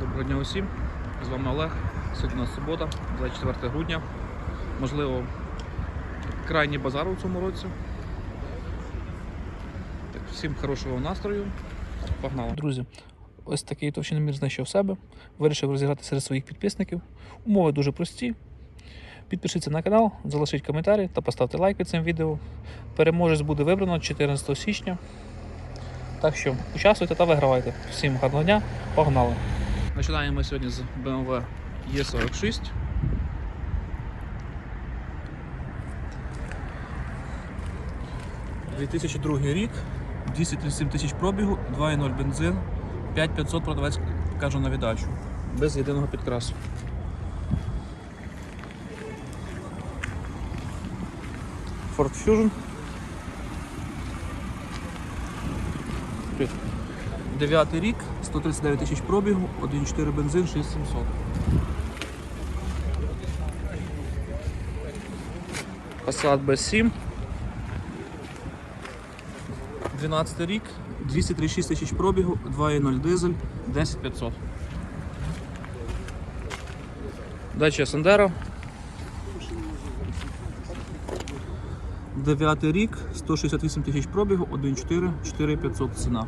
Доброго дня усім. З вами Олег. Сьогодні у нас субота, 24 грудня. Можливо, крайній базар у цьому році. Так, всім хорошого настрою. Погнали. Друзі, ось такий товщиномір знайшов себе. Вирішив розіграти серед своїх підписників. Умови дуже прості. Підпишіться на канал, залишіть коментарі та поставте лайк під цим відео. Переможець буде вибрано 14 січня. Так що участвуйте та вигравайте. Всім гарного дня, погнали! Починаємо сьогодні з BMW E46. «2002 рік, 237 тисяч пробігу, 2,0 бензин, 5500 продавець каже на віддачу. Без єдиного підкрасу. Ford Fusion. Привіт. Дев'ятий рік, 139 тисяч пробігу, 1,4 бензин, 6700. Passat B7. 12 рік, 236 тисяч пробігу, 2,0 дизель, 10500. Дача Сандеро. 9 рік, 168 тисяч пробігу, 1,4, 4500 ціна.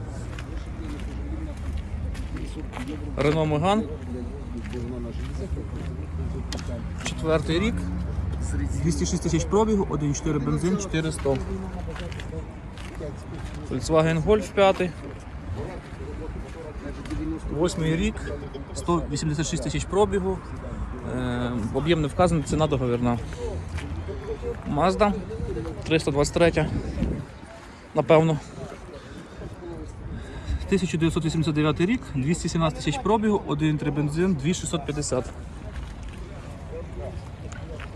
Рено Меган. Четвертий рік. 206 тисяч пробігу, 1,4 бензин, 400. Volkswagen Golf 5. Восьмий рік, 186 тисяч пробігу. Е, Об'єм не вказаний, ціна договірна. Mazda 323. Напевно. 1989 рік, 217 тисяч пробігу, 1,3 бензин, 2650.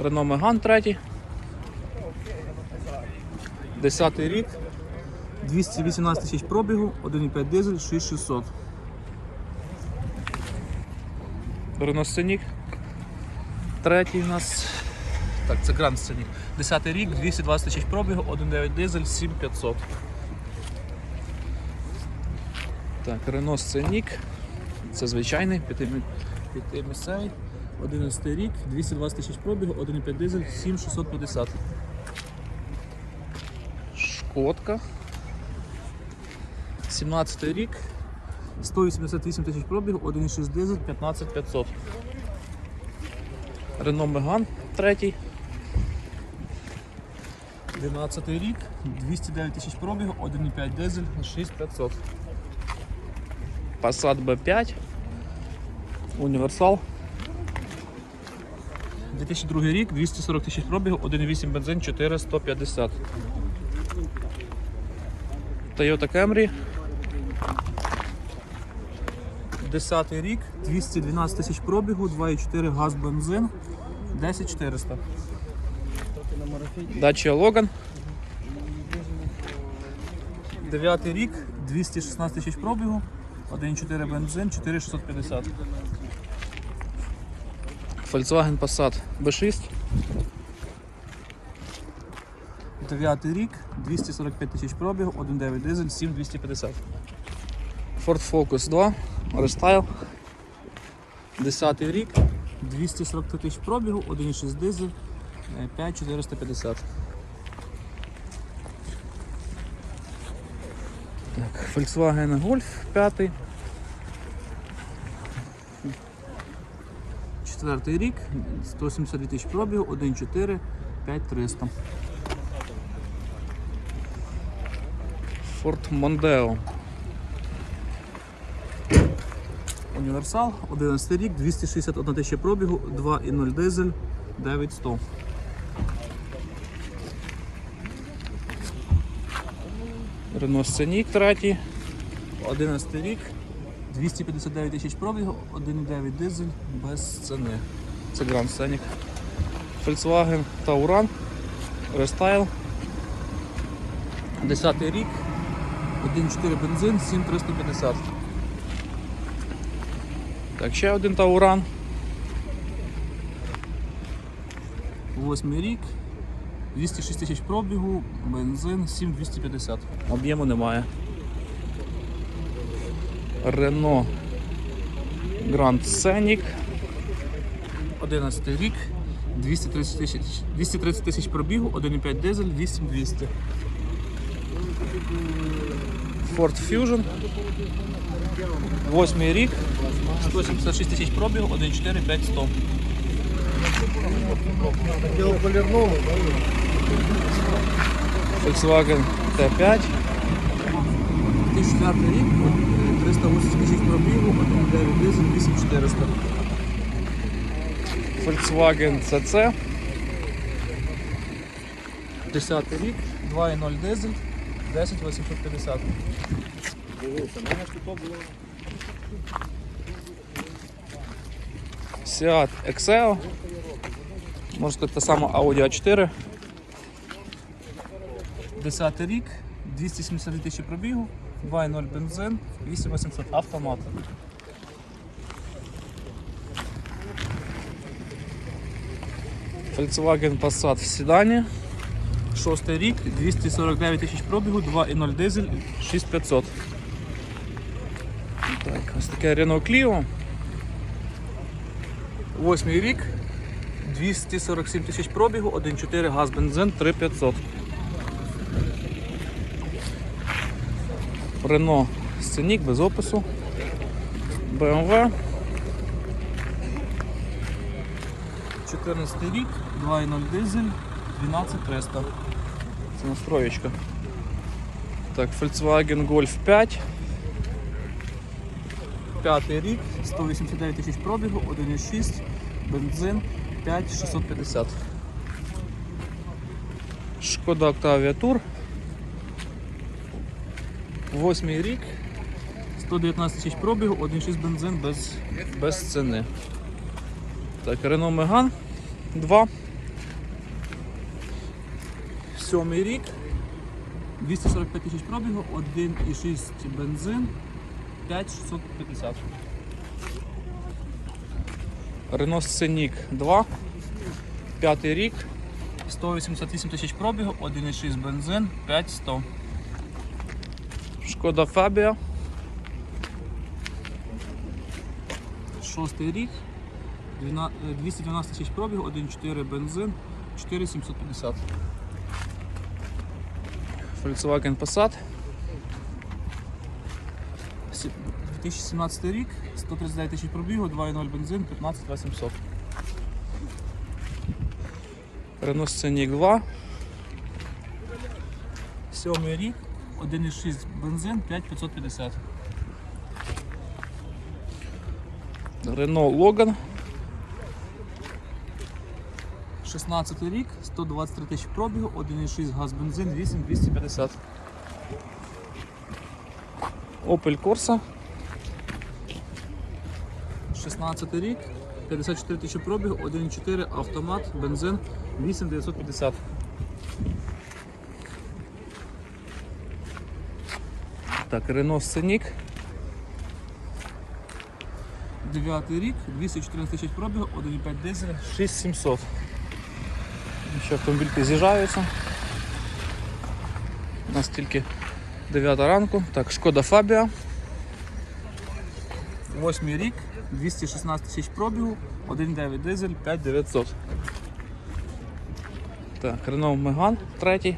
Рено Меган 3. 10 рік, 218 тисяч пробігу, 1,5 дизель, 6600. Рено Сценік. Третій у нас. Так, це Гранд Сценік. 10 рік, 220 тисяч пробігу, 1,9 дизель, 7500. Так, Renault Scenic. Це звичайний, п'ятимі- п'ятимісцевий. 11 рік, 220 тисяч пробігу, 1,5 дизель, 7650. Шкодка. 17 рік, 188 тисяч пробігу, 1,6 дизель, 15500. Renault Megane третій. 12 рік, 209 тисяч пробігу, 1,5 дизель, 6500. Passat B5. Універсал. 2002 рік, 240 тисяч пробігу, 1,8 бензин, 450. Toyota Camry. 10 рік, 212 тисяч пробігу, 2,4 газ бензин, 10400. Dacia Logan. 9 рік, 216 тисяч пробігу, 1,4 бензин, 4650. Volkswagen Passat B6. 9 рік, 245 тисяч пробігу, 1,9 дизель, 7250. Ford Focus 2, Restyle. 10 рік, 240 тисяч пробігу, 1,6 дизель, е, 5450. Так, Volkswagen Golf 5. Четвертий рік, 172 тисяч пробігу, 1,4, 5300. Ford Mondeo. Універсал, 11 рік, 261 тисяча пробігу, 2,0 дизель, 9100. Renault Scenic третій, 11 рік, 259 тисяч пробігу, 1,9 дизель без ціни. Це Grand Scenic. Volkswagen Tauran, Restyle. 10 рік, 1,4 бензин, 7350. Так, ще один Тауран. Восьмий рік, 206 тисяч пробігу, бензин 7250. Об'єму немає. Рено Grand Scenic. 11 рік. 230 тисяч 230 тисяч пробігу, 1,5 дизель, 8200. Ford Fusion. 8 рік. 176 тисяч пробігу, 1,4, 5100. Volkswagen T5. 2004 рік, 380 тисяч пробігу, 1,9 дизель, 8400. Volkswagen CC. 10 рік, 2,0 дизель, 10850. Seat Exeo. Можна сказати, та сама Audi A4. 10 рік, 272 тисячі пробігу, 2,0 бензин, 8800 автомат. Volkswagen Passat в седані. 6 рік, 249 тисяч пробігу, 2,0 дизель, 6500. Так, ось таке Renault Clio. 8 рік, 247 тисяч пробігу, 1,4 газ бензин, 3500. Renault Scenic без опису. BMW. 14 рік, 2,0 дизель, 12300. Це настроєчка. Так, Volkswagen Golf 5. П'ятий рік, 189 тисяч пробігу, 1,6, бензин 5650. Шкода Octavia Tour. Восьмий рік, 119 тисяч пробігу, 1,6 бензин без, без ціни. Так, Renault Megane 2. Сьомий рік, 245 тисяч пробігу, 1,6 бензин, 5650. Renault Scenic 2. П'ятий рік, 188 тисяч пробігу, 1,6 бензин, 5100. Шкода Фабія. Шостий рік. Двіна- е, 212 тисяч пробігу, 1,4 бензин, 4750. Volkswagen Passat. 2017 рік, 139 тисяч пробігу, 2,0 бензин, 15 800. Renault Scenic 2. Сьомий рік, 1,6 бензин, 5550. Renault Logan. 16 рік, 123 тисячі пробігу, 1,6 газ бензин, 8250. Opel Corsa. 16 рік, 54 тисячі пробігу, 1,4 автомат, бензин, 8950. Так, Renault Scenic. 9 рік, 214 тисяч пробігу, 1,5 дизель, 6700. Ще автомобільки з'їжджаються. У нас тільки 9 ранку. Так, шкода Фабія. 8 рік, 216 тисяч пробігу, 1,9 дизель, 5900. Так, Renault Megane 3.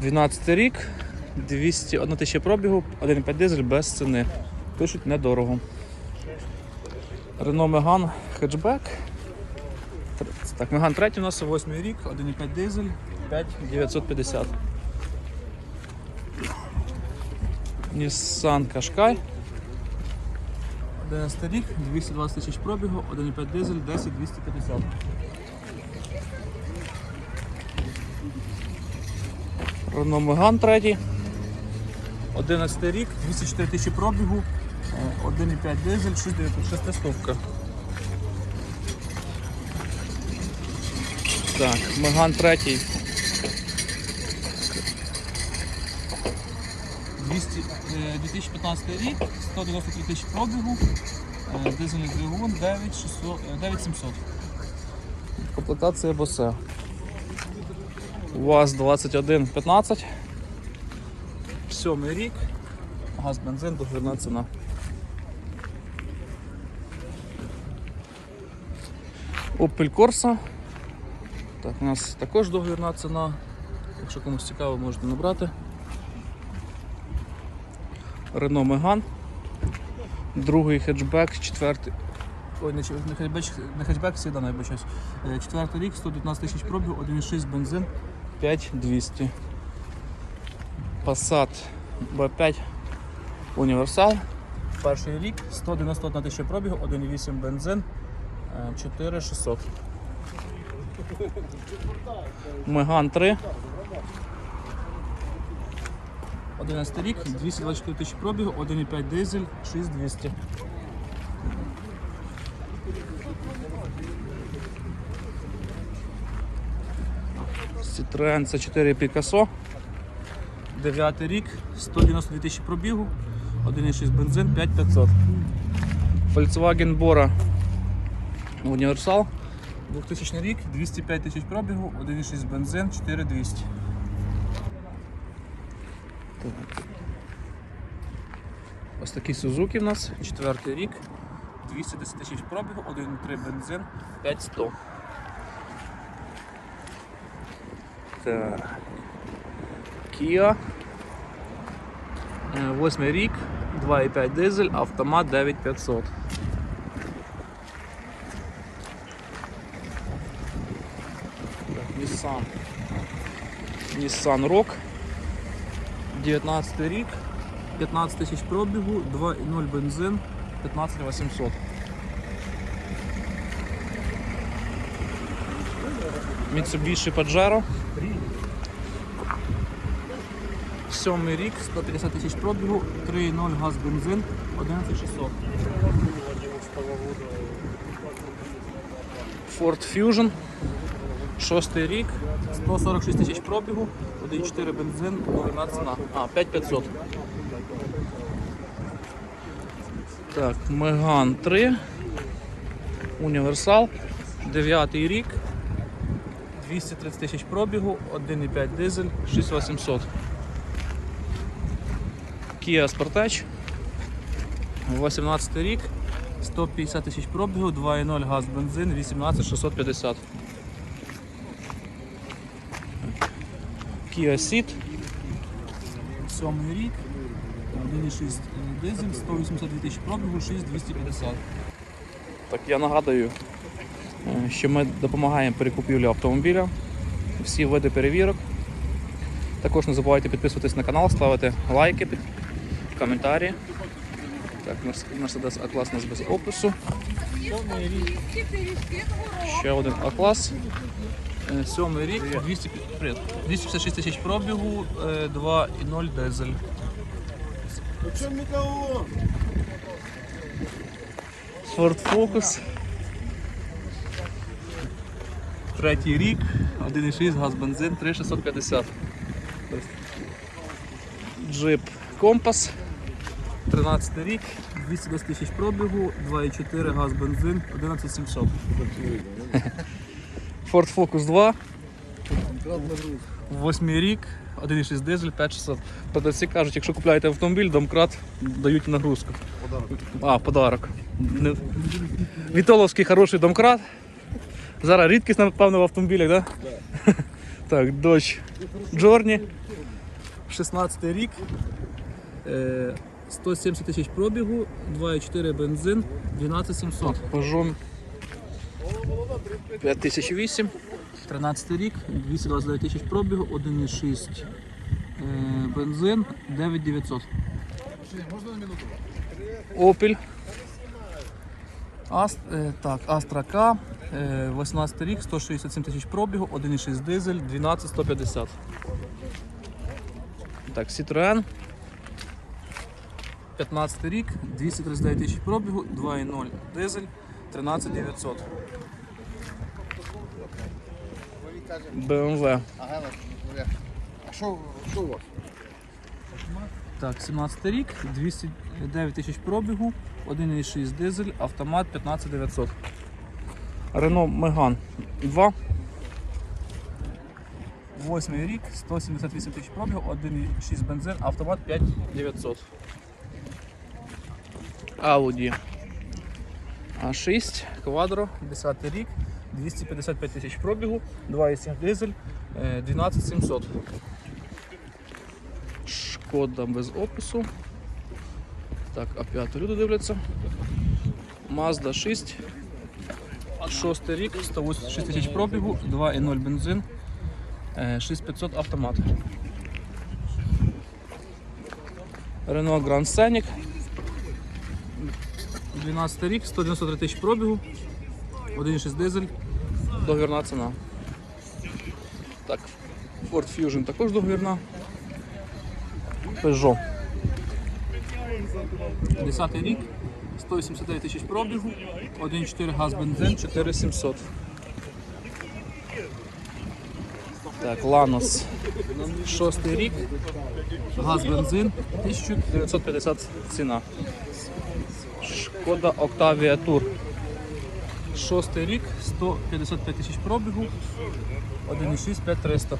12 рік, 201 тисяча пробігу, 1,5 дизель без ціни. Пишуть недорого. Renault Megane хетчбек. Так, Megane 3 у нас 8 рік, 1,5 дизель, 5950. Nissan Qashqai. 11 рік, 220 тисяч пробігу, 1,5 дизель, 10 250. Renault Megane 3. 11 рік, 204 тисячі пробігу, е, 1,5 дизель, 600. Так, Меган 3. 200, е, 2015 рік, 193 тисячі пробігу, е, дизельний двигун 9600, е, 9700. Комплектація босе. УАЗ 2115. Сьомий рік. Газ бензин, договірна ціна. Opel Corsa. Так, у нас також договірна ціна. Якщо комусь цікаво, можете набрати. Renault Megane. Другий хетчбек, четвертий. Ой, не, ч- не хетчбек, я вибачаюсь. Е, Четвертий рік, 119 тисяч пробігу, 1,6 бензин, 5200. Passat B5 Універсал. Перший рік, 191 тисяча пробігу, 1,8 бензин, е, 4600. Меган 3. 11 рік, 224 тисячі пробігу, 1,5 дизель, 6200. Citroen C4 Picasso. 9 рік, 192 тисячі пробігу, 1,6 бензин, 5500. Volkswagen Bora Універсал. 2000 рік, 205 тисяч пробігу, 1,6 бензин, 4200. Так. Ось такий Suzuki в нас, четвертий рік, 210 тисяч пробігу, 1,3 бензин, 5100. Так. Kia. Е, Восьмий рік, 2,5 дизель, автомат 9500. Так, Nissan. Nissan Rock. 19 рік, 15 тисяч пробігу, 2,0 бензин, 15800. Mitsubishi Pajero. Сьомий рік, 150 тисяч пробігу, 3,0 газ бензин, 11600. Ford Fusion. Шостий рік, 146 тисяч пробігу, 1,4 бензин, головна ціна. А, 5500. Так, Меган 3. Універсал. 9 рік. 230 тисяч пробігу, 1,5 дизель, 6800. Kia Sportage. 18 рік, 150 тисяч пробігу, 2,0 газ бензин, 18650. Kia Ceed. 7 рік, 1,6 дизель, 182 тисячі пробігу, 6250. Так, я нагадую, е, що ми допомагаємо при купівлі автомобіля. Всі види перевірок. Також не забувайте підписуватись на канал, ставити лайки, коментарі. Так, Mercedes А-клас у нас без опису. Ще один А-клас. Е, Сьомий рік, 200, 256 тисяч пробігу, е, 2,0 дизель. Ford Focus. Третій рік, 1,6 газ бензин, 3650. Джип Компас. 13 рік, 210 тисяч пробігу, 2,4 газ бензин, 11700. Ford Focus 2. Восьмий рік, 1,6 дизель, 5600. Продавці кажуть, якщо купляєте автомобіль, домкрат дають нагрузку. А, подарок. Не- Вітоловський хороший домкрат. Зараз рідкість, напевно, в автомобілях, так? Да? Так, Dodge Journey. 16 рік. Е, 170 тисяч пробігу, 2,4 бензин, 12700. Peugeot 5008. 13 рік, 229 тисяч пробігу, 1,6 е, бензин, 9900. Opel. Аст, так, Astra K, е, 18 рік, 167 тисяч пробігу, 1,6 дизель, 12150. Так, Citroen. 15 рік, 239 тисяч пробігу, 2,0 дизель, 13900. BMW. А що, у вас? Так, 17 рік, 209 тисяч пробігу, 1,6 дизель, автомат 15900. Renault Megane 2. 8 рік, 178 тисяч пробігу, 1,6 бензин, автомат 5900. Audi A6 Quattro, 10 рік, 255 тисяч пробігу, 2,7 дизель, е, 12700. Шкода без опису. Так, А5 люди дивляться. Mazda 6. Шостий рік, 186 тисяч пробігу, 2,0 бензин, е, 6500 автомат. Renault Grand Scenic. 12 рік, 193 тисячі пробігу, 1,6 дизель, договірна ціна. Так, Ford Fusion також договірна. Peugeot. 10 рік, 189 тисяч пробігу, 1,4 газ бензин, 4700. Так, Lanos. 6 рік, газ бензин, 1950 ціна. Шкода Octavia Tour. Шостий рік, 155 тисяч пробігу, 1,6 5300.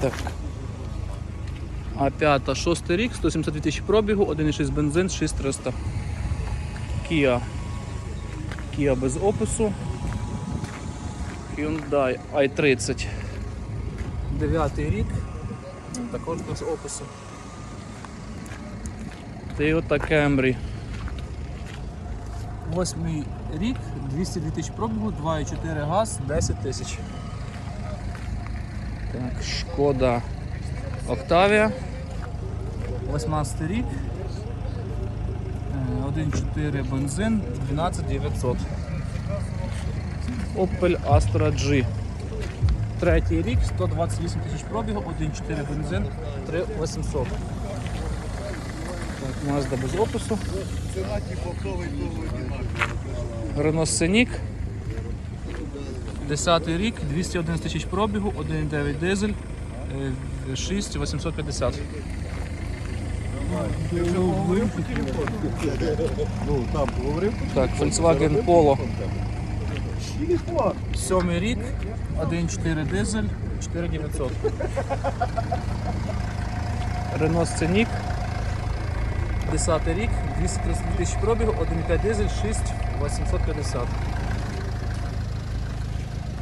Так. А п'ята, шостий рік, 172 тисячі пробігу, 1,6 бензин, 6300. Kia. Kia без опису. Hyundai i30. Дев'ятий рік. Також без опису. Toyota Camry. Восьмий рік, 202 тисячі пробігу, 2,4 газ, 10 тисяч. Так, Шкода Octavia. 18 рік. Е, 1,4 бензин, 12900. Opel Astra G. Третій рік, 128 тисяч пробігу, 1,4 бензин, 3800. Так, Mazda без опису. Renault Scenic. 10 рік, 211 тисяч пробігу, 1,9 дизель, е, 6850. Ну, там говорив. Так, Volkswagen Polo. 7 рік, 1,4 дизель, 4900. Renault Scenic. 10 рік, 230 тисяч пробігу, 1,5 дизель, 6850.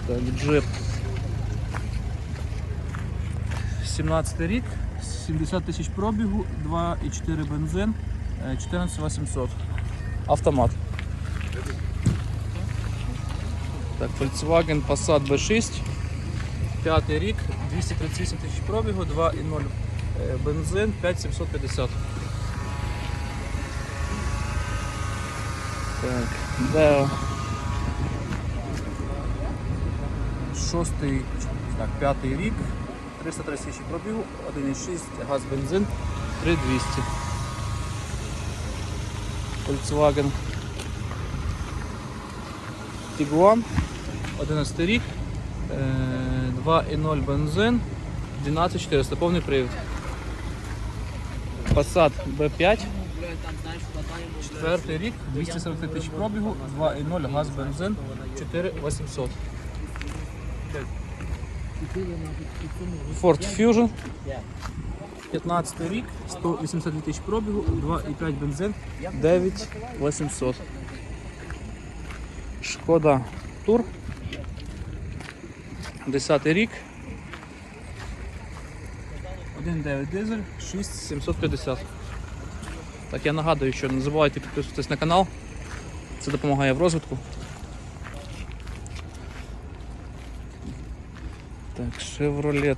Так, джип. 17 рік, 70 тисяч пробігу, 2,4 бензин, е, 14800. Автомат. Так, Volkswagen Passat B6. П'ятий рік, 238 тисяч пробігу, 2,0 е, бензин, 5750. Так, Deo. Шостий, так, п'ятий рік, 330 тисяч пробігу, 1,6 газ бензин, 3200. Volkswagen Tiguan, 11 рік, е, 2,0 бензин, 12400, повний привід. Passat B5, четвертий рік, 243 тисяч пробігу, 2,0 газ бензин, 4800. Ford Fusion, 15 рік, 182 тисяч пробігу, 2,5 бензин, 9800. Шкода Тур. 10 рік. 1,9 дизель, 6750. Так, я нагадую, що не забувайте підписуватись на канал. Це допомагає в розвитку. Так, Chevrolet.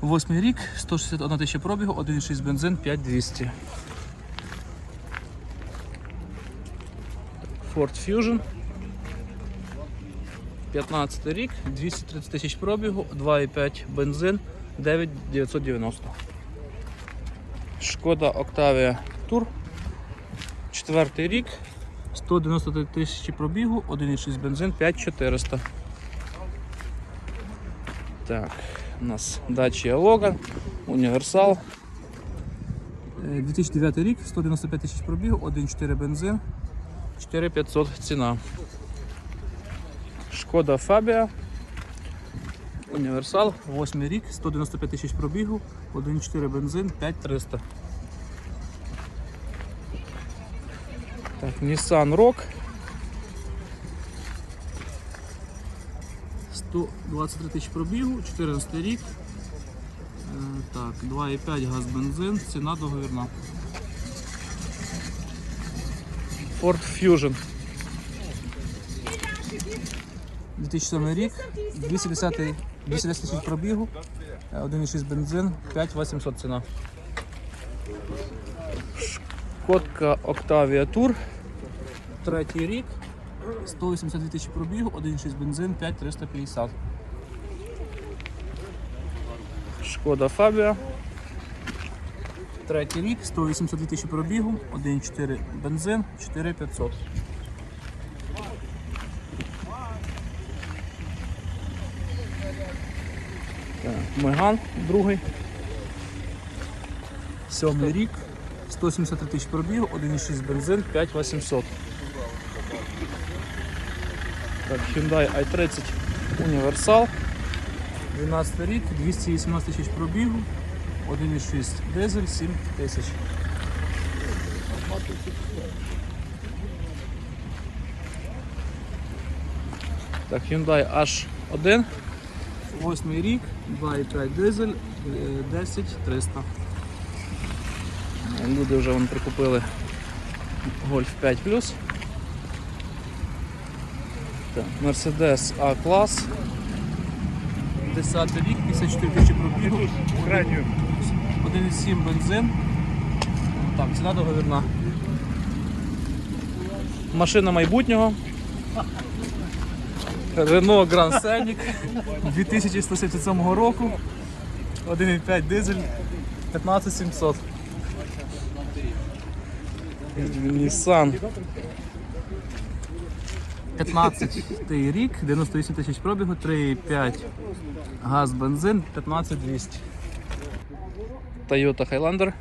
Восьмий рік, 161 тисяча пробігу, 1,6 бензин, 5200. Ford Fusion. 15 рік, 230 тисяч пробігу, 2,5 бензин, 9,990. Шкода Octavia Tour. 4 рік, 193 тисячі пробігу, 1,6 бензин, 5400. Так, у нас Dacia Logan, універсал. Е, 2009 рік, 195 тисяч пробігу, 1,4 бензин, 4500 ціна. Шкода Фабія. Універсал, 8 рік, 195 тисяч пробігу, 1,4 бензин, 5300. Так, Nissan рок. 123 тисячі пробігу, 14 рік. Е, 2,5 газ бензин, ціна договірна. Ford Fusion. 2007 рік, 210 210 тисяч пробігу, е, 1,6 бензин, 5800 ціна. Шкодка Octavia Tour. Третій рік, 182 тисячі пробігу, 1,6 бензин, 5350. Шкода Фабія. Третій рік, 182 тисячі пробігу, 1,4 бензин, 4500. Так, Меган другий. Сьомий рік, 173 тисячі пробігу, 1,6 бензин, 5800. Так, Hyundai i30 Універсал. 12 рік, 218 тисяч пробігу, 1,6 дизель, 7 тисяч. Так, Hyundai H1, 8 рік, 2,5 дизель, е, 10 300. Люди вже вон прикупили Golf 5 Так, Mercedes A-клас. 10 рік, 54 тисячі пробігу. Крайню. 1,7 бензин. Так, ціна договірна. Машина майбутнього. Renault Grand Scenic 2177 року. 1,5 дизель 15700. Nissan 15 рік, 98 тисяч пробігу, 3,5 газ, бензин, 15200. Toyota Highlander.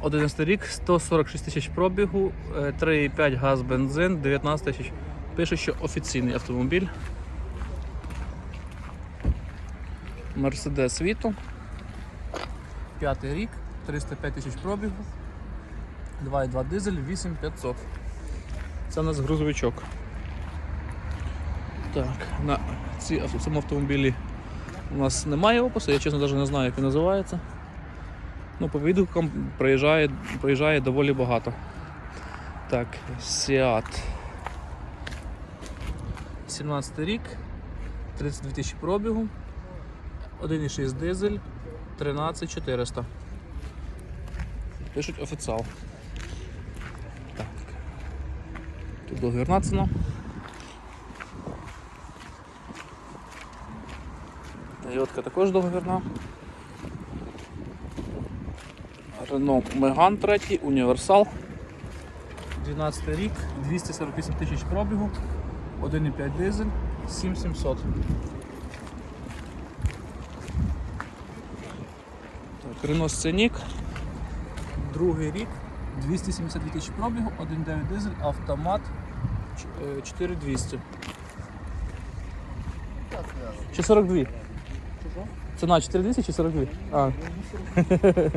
11 рік, 146 тисяч пробігу, е, 3,5 газ, бензин, 19 тисяч. Пише, що офіційний автомобіль. Mercedes Vito. П'ятий рік, 305 тисяч пробігу, 2,2 дизель, 8500. Це у нас грузовичок. Так, на цьому автомобілі у нас немає опису, я чесно навіть не знаю, як він називається. Ну, по відгукам приїжджає, приїжджає доволі багато. Так, Seat. 17 рік, 32 тисячі пробігу, 1,6 дизель, 13400. Пишуть офіціал. Так. Тут договірна ціна. Тойотка також договірна. Renault Megane 3, універсал. 12 рік, 248 тисяч пробігу, 1,5 дизель, 7700. Так, Renault Scenic. Другий рік, 272 тисячі пробігу, 1,9 дизель, автомат, 4200. Чи 42? Ціна 4200 чи 42? А.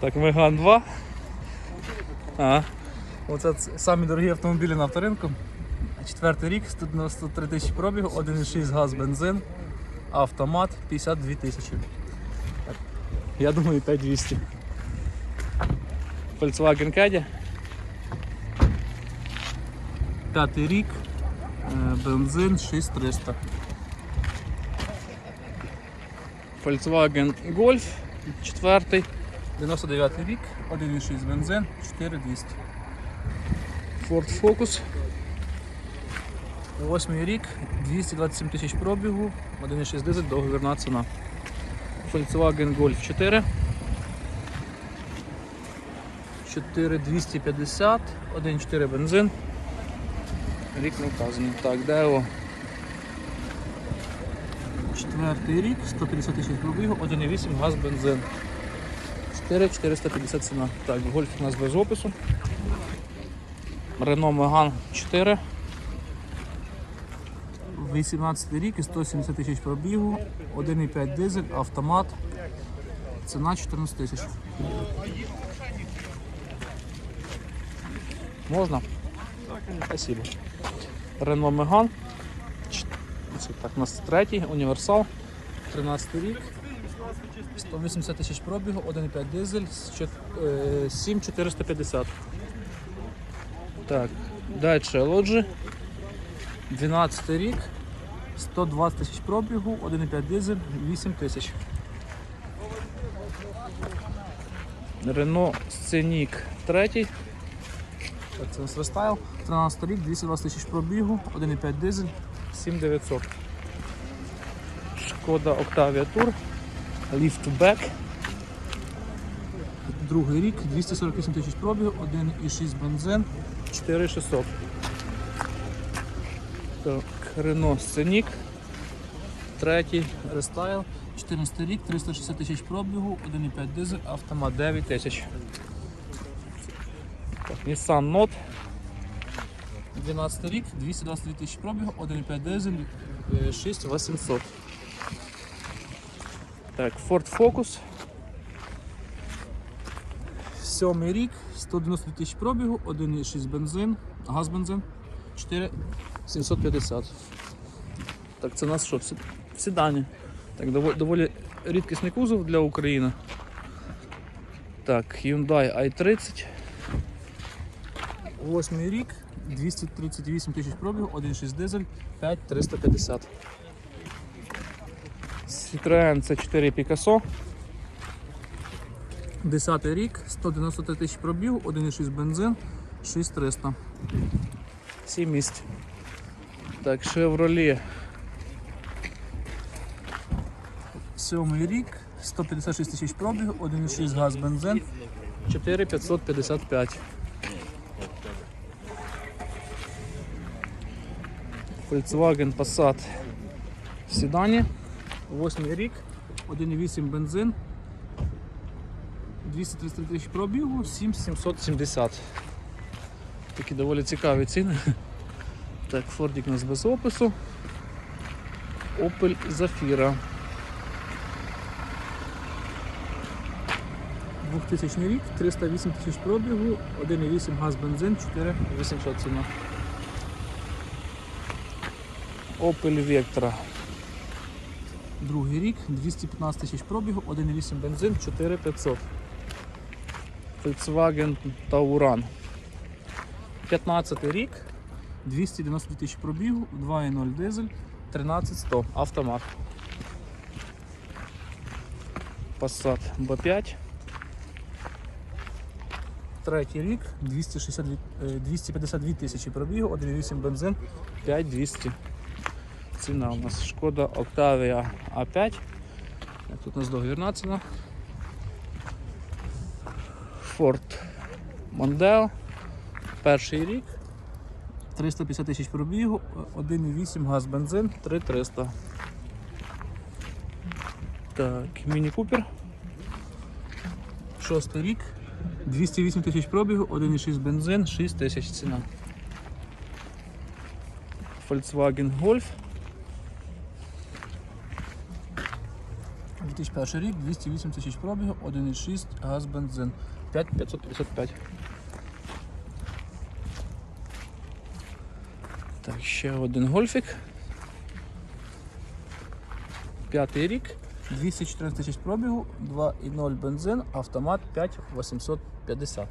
так, Меган 2. А. Оце самі дорогі автомобілі на авторинку. Четвертий рік, 193 тисячі пробігу, 1,6 газ, бензин, автомат 52 тисячі. Я думаю 5200. Volkswagen Caddy. П'ятий рік, е, бензин 6300. Volkswagen Golf, четвертий, 99 рік, 1,6 бензин, 4200. Ford Focus. Восьмий рік, 227 тисяч пробігу, 1,6 дизель, договірна ціна. Volkswagen Golf 4. 4250, 1,4 бензин. Рік не вказаний. Так, де його? Четвертий рік, 150 тисяч пробігу, 1,8 газ, бензин. 4450 ціна. Так, гольф у нас без опису. Renault Megane 4. 18 рік і 170 тисяч пробігу, 1,5 дизель, автомат. Ціна 14 тисяч. Можна? Так, Спасибо. Рено Меган. Це так, у нас третій, універсал. 13 рік. 180 тисяч пробігу, 1,5 дизель, з чот- е, 7450. Так, далі лоджі. 12 рік. 120 тисяч пробігу, 1,5 дизель, 8 тисяч. Рено Сценік 3. Так, це у нас рестайл. 13 рік, 220 тисяч пробігу, 1,5 дизель, 7900. Шкода Octavia Tour. Liftback. Другий рік, 248 тисяч пробігу, 1,6 бензин, 4600. Так, Renault Scenic. Третій рестайл. 14 рік, 360 тисяч пробігу, 1,5 дизель, автомат 9 тисяч. Nissan Note. 12 рік, 222 тисячі пробігу, 1,5 дизель, е, 6800. Так, Ford Focus. Сьомий рік, 190 тисяч пробігу, 1,6 бензин, газ бензин, 4750. Так, це у нас що? Седані. Так, доволі, доволі рідкісний кузов для України. Так, Hyundai i30. Восьмий рік, 238 тисяч пробігу, 1,6 дизель, 5350. Citroen C4 Picasso. 10 рік, 193 тисяч пробігу, 1,6 бензин, 6300. 7 місць. Так, Chevrolet. Сьомий рік, 156 тисяч пробігу, 1,6 газ бензин, 4555. Volkswagen Passat в седані. 8 рік, 1,8 бензин, 233 тисячі пробігу, 7770. Такі доволі цікаві ціни. Так, Фордік у нас без опису. Opel Zafira. 2000 рік, 308 тисяч пробігу, 1,8 газ бензин, 4800 ціна. Opel Vectra. Другий рік, 215 тисяч пробігу, 1,8 бензин, 4500. Volkswagen Tauran. 15 рік, 290 тисяч пробігу, 2,0 дизель, 13100 автомат. Passat B5. Третій рік, 262, е, 252 тисячі пробігу, 1,8 бензин, 5200. Ціна у нас шкода Octavia A5. Тут у нас договірна ціна. Ford Mondeo. Перший рік. 350 тисяч пробігу, 1,8 газ бензин, 3300. Так, Міні Купер. Шостий рік. 208 тисяч пробігу, 1,6 бензин, 6 тисяч ціна. Volkswagen Golf. 2001 рік, 208 тисяч пробігу, 1,6 газ бензин, 5555. Так, ще один гольфік. П'ятий рік, 214 тисяч пробігу, 2,0 бензин, автомат 5850.